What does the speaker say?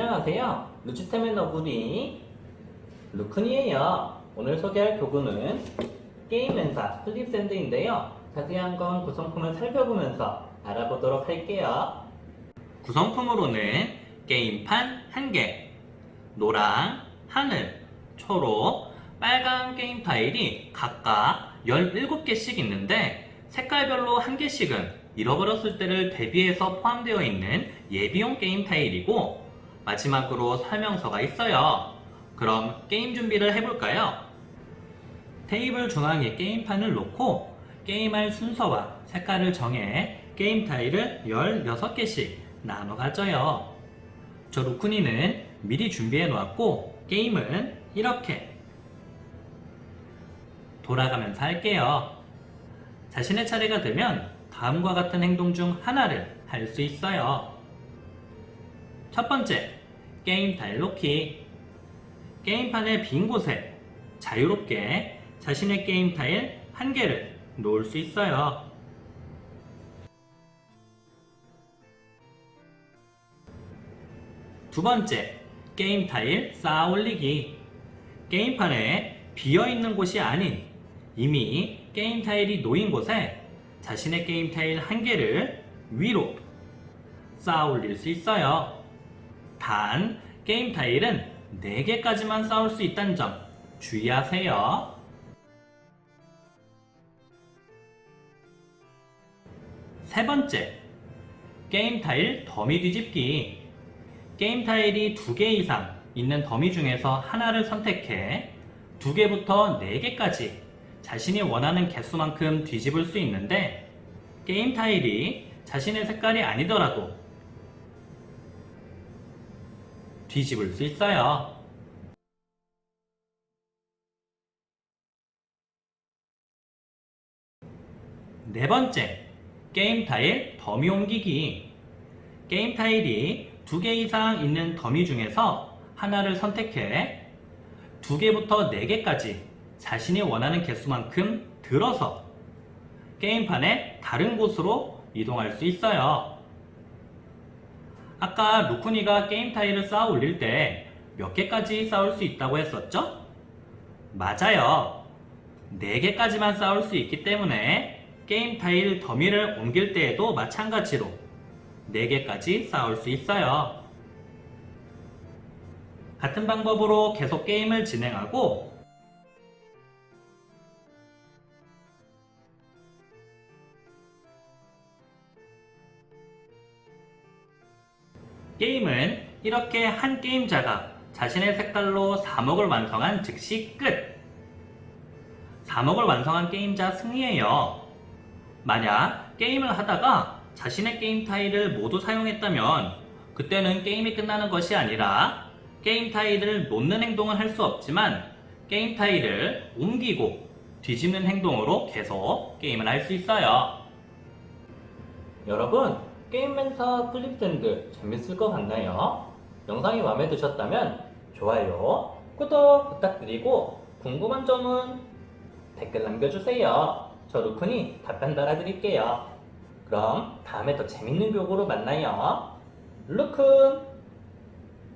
안녕하세요. 루치테멘 너구리 루큰이에요. 오늘 소개할 교구는 게임 멘사 플립샌드인데요. 자세한 건 구성품을 살펴보면서 알아보도록 할게요. 구성품으로는 게임판 1개, 노랑, 하늘, 초록, 빨간 게임 타일이 각각 17개씩 있는데 색깔별로 한 개씩은 잃어버렸을 때를 대비해서 포함되어 있는 예비용 게임 타일이고 마지막으로 설명서가 있어요. 그럼 게임 준비를 해볼까요? 테이블 중앙에 게임판을 놓고 게임할 순서와 색깔을 정해 게임 타일을 16개씩 나눠 가져요. 저 루쿠니는 미리 준비해 놓았고 게임은 이렇게 돌아가면서 할게요. 자신의 차례가 되면 다음과 같은 행동 중 하나를 할 수 있어요. 첫 번째, 게임 타일 놓기. 게임판의 빈 곳에 자유롭게 자신의 게임 타일 한 개를 놓을 수 있어요. 두 번째, 게임 타일 쌓아 올리기. 게임판에 비어 있는 곳이 아닌 이미 게임 타일이 놓인 곳에 자신의 게임 타일 한 개를 위로 쌓아 올릴 수 있어요. 단, 게임 타일은 4개까지만 쌓을 수 있다는 점 주의하세요. 세 번째, 게임 타일 더미 뒤집기. 게임 타일이 두개 이상 있는 더미 중에서 하나를 선택해 두 개부터 네 개까지 자신이 원하는 개수만큼 뒤집을 수 있는데 게임 타일이 자신의 색깔이 아니더라도 뒤집을 수 있어요. 네 번째, 게임 타일 더미 옮기기. 게임 타일이 두 개 이상 있는 더미 중에서 하나를 선택해 두 개부터 네 개까지 자신이 원하는 개수만큼 들어서 게임판의 다른 곳으로 이동할 수 있어요. 아까 루쿠니가 게임 타일을 쌓아 올릴 때 몇 개까지 쌓을 수 있다고 했었죠? 맞아요. 4개까지만 쌓을 수 있기 때문에 게임 타일 더미를 옮길 때에도 마찬가지로 4개까지 쌓을 수 있어요. 같은 방법으로 계속 게임을 진행하고 게임은 이렇게 한 게임자가 자신의 색깔로 4목을 완성한 즉시 끝! 4목을 완성한 게임자 승리예요. 만약 게임을 하다가 자신의 게임 타일을 모두 사용했다면 그때는 게임이 끝나는 것이 아니라 게임 타일을 놓는 행동은 할 수 없지만 게임 타일을 옮기고 뒤집는 행동으로 계속 게임을 할 수 있어요. 여러분, 게임 멘사 플립샌드 재밌을 것 같나요? 영상이 마음에 드셨다면 좋아요, 구독 부탁드리고 궁금한 점은 댓글 남겨주세요. 저 루쿤이 답변 달아드릴게요. 그럼 다음에 더 재밌는 교구로 만나요. 루쿤!